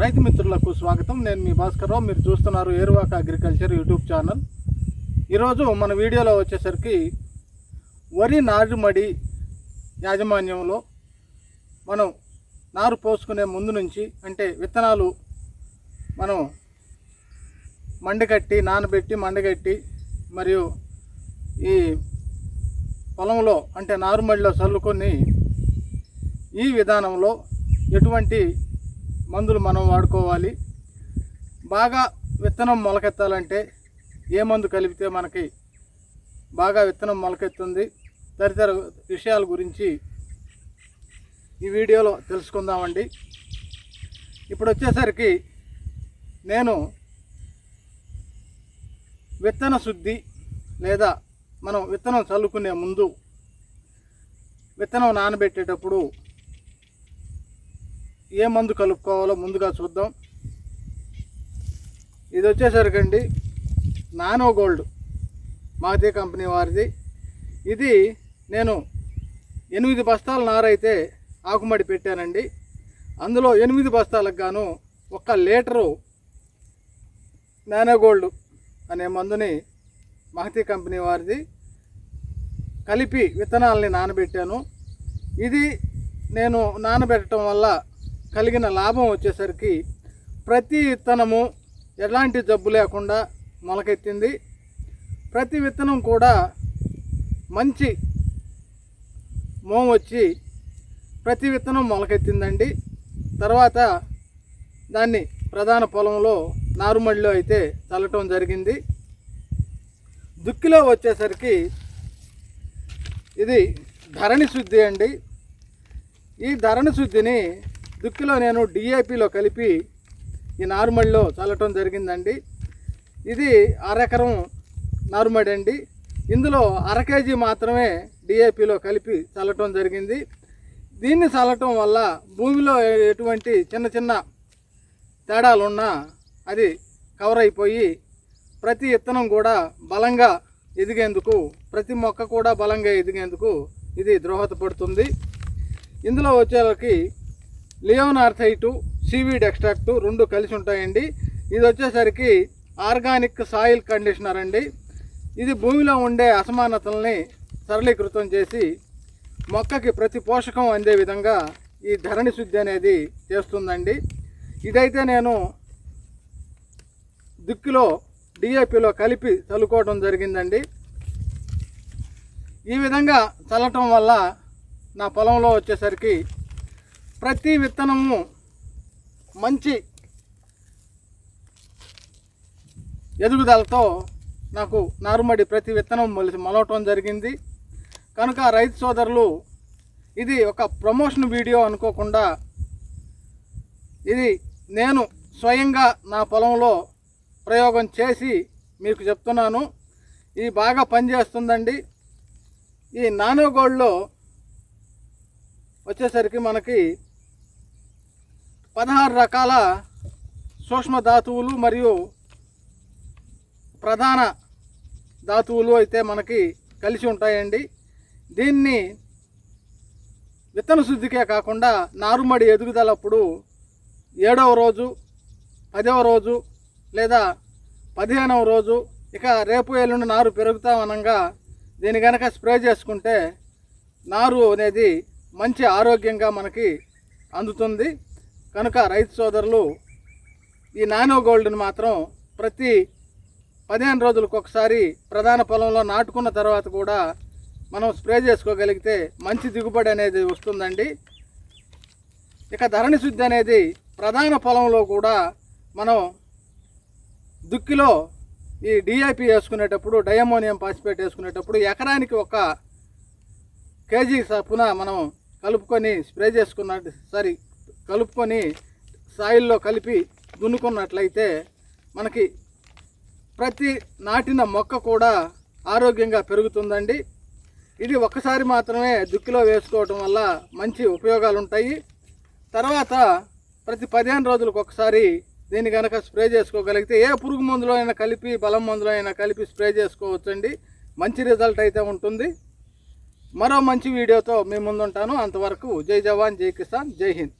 రైతు మిత్రులకు స్వాగతం. నేను మీ భాస్కర్రావు మీరు చూస్తున్నారు ఏరువాక అగ్రికల్చర్ యూట్యూబ్ ఛానల్. ఈరోజు మన వీడియోలో వచ్చేసరికి వరి నారుమడి యాజమాన్యంలో మనం నారు పోసుకునే ముందు నుంచి అంటే విత్తనాలు మనం మండగట్టి నానబెట్టి మండగట్టి మరియు ఈ పొలంలో అంటే నారుమడిలో చల్లుకొని ఈ విధానంలో ఎటువంటి మందులు మనం వాడుకోవాలి. బాగా విత్తనం మొలకెత్తాలంటే ఏ మందు కలిపితే మనకి బాగా విత్తనం మొలకెత్తుంది. తదితర విషయాల గురించి ఈ వీడియోలో తెలుసుకుందామండి. ఇప్పుడు వచ్చేసరికి నేను విత్తన శుద్ధి లేదా మనం విత్తనం చల్లుకునే ముందు విత్తనం నానబెట్టేటప్పుడు ఏ మందు కలుపుకోవాలో ముందుగా చూద్దాం. ఇది వచ్చేసరికండి నానో గోల్డ్. మాతే కంపెనీ వారిది. ఇది నేను ఎనిమిది బస్తాల నారైతే ఆకుమడి పెట్టానండి. అందులో ఎనిమిది బస్తాలకు గాను ఒక లీటరు నానో గోల్డ్ అనే మందుని మహతి కంపెనీ వారిది. కలిపి విత్తనాలని నానబెట్టాను. ఇది నేను నానబెట్టడం వల్ల కలిగిన లాభం వచ్చేసరికి ప్రతి విత్తనము ఎలాంటి జబ్బు లేకుండా మొలకెత్తింది. ప్రతి విత్తనం కూడా మంచి మోం వచ్చి ప్రతి విత్తనం మొలకెత్తిందండి. తర్వాత దాన్ని ప్రధాన పొలంలో నారుమడిలో అయితే చల్లటం జరిగింది. దుక్కిలో వచ్చేసరికి ఇది ధరణి శుద్ధి అండి. ఈ ధరణి శుద్ధిని దుక్కిలో నేను డిఏపిలో కలిపి ఈ నారుమడిలో చల్లటం జరిగిందండి. ఇది అరెకరం నారుమడి అండి. ఇందులో అర కేజీ మాత్రమే డిఏపిలో కలిపి చల్లటం జరిగింది. దీన్ని చల్లటం వల్ల భూమిలో ఎటువంటి చిన్న చిన్న తేడాలున్నా అది కవర్ అయిపోయి ప్రతి విత్తనం కూడా బలంగా ఎదిగేందుకు ప్రతి మొక్క కూడా బలంగా ఎదిగేందుకు ఇది దోహదపడుతుంది. ఇందులో వచ్చేసరికి లియోనార్థైటు సీవీడ్ ఎక్స్ట్రాక్టు రెండు కలిసి ఉంటాయండి. ఇది వచ్చేసరికి ఆర్గానిక్ సాయిల్ కండిషనర్ అండి. ఇది భూమిలో ఉండే అసమానతల్ని సరళీకృతం చేసి మొక్కకి ప్రతి పోషకం అందే విధంగా ఈ ధరణి శుద్ధి అనేది చేస్తుందండి. ఇదైతే నేను దుక్కిలో డిఏపిలో కలిపి చల్లుకోవడం జరిగిందండి. ఈ విధంగా చల్లటం వల్ల నా పొలంలో వచ్చేసరికి ప్రతి విత్తనము మంచి ఎదుగుదలతో నాకు నారుమడి ప్రతి విత్తనం మొలిసి మొలవటం జరిగింది. కనుక రైతు సోదరులు ఇది ఒక ప్రమోషన్ వీడియో అనుకోకుండా ఇది నేను స్వయంగా నా పొలంలో ప్రయోగం చేసి మీకు చెప్తున్నాను. ఇది బాగా పనిచేస్తుందండి. ఈ నానో గోల్డ్లో వచ్చేసరికి మనకి పదహారు రకాల సూక్ష్మ ధాతువులు మరియు ప్రధాన ధాతువులు అయితే మనకి కలిసి ఉంటాయండి. దీన్ని విత్తన శుద్ధికే కాకుండా నారుమడి ఎదుగుదలప్పుడు ఏడవ రోజు పదవ రోజు లేదా పదిహేనవ రోజు ఇక రేపు ఎల్లుండి నారు పెరుగుతామనగా దీని కనుక స్ప్రే చేసుకుంటే నారు అనేది మంచి ఆరోగ్యంగా మనకి అందుతుంది. కనుక రైతు సోదరులు ఈ నానో గోల్డ్ని మాత్రం ప్రతి పదిహేను రోజులకు ఒకసారి ప్రధాన పొలంలో నాటుకున్న తర్వాత కూడా మనం స్ప్రే చేసుకోగలిగితే మంచి దిగుబడి అనేది వస్తుందండి. ఇక ధరణి శుద్ధి అనేది ప్రధాన పొలంలో కూడా మనం దుక్కిలో ఈ డిఐపి వేసుకునేటప్పుడు డయమోనియం పాసిపేట్ వేసుకునేటప్పుడు ఎకరానికి ఒక కేజీ చప్పున మనం కలుపుకొని స్ప్రే చేసుకున్న సారీ కలుపుకొని సాయిల్లో కలిపి దున్నుకున్నట్లయితే మనకి ప్రతి నాటిన మొక్క కూడా ఆరోగ్యంగా పెరుగుతుందండి. ఇది ఒక్కసారి మాత్రమే దుక్కిలో వేసుకోవటం వల్ల మంచి ఉపయోగాలు ఉంటాయి తర్వాత ప్రతి పదిహేను రోజులకు ఒకసారి దీన్ని కనుక స్ప్రే చేసుకోగలిగితే ఏ పురుగు మందులో అయినా కలిపి బలం మందులో అయినా కలిపి స్ప్రే చేసుకోవచ్చండి. మంచి రిజల్ట్ అయితే ఉంటుంది. మరో మంచి వీడియోతో మీ ముందుంటాను. అంతవరకు జై జవాన్ జై కిసాన్ జై హింద్.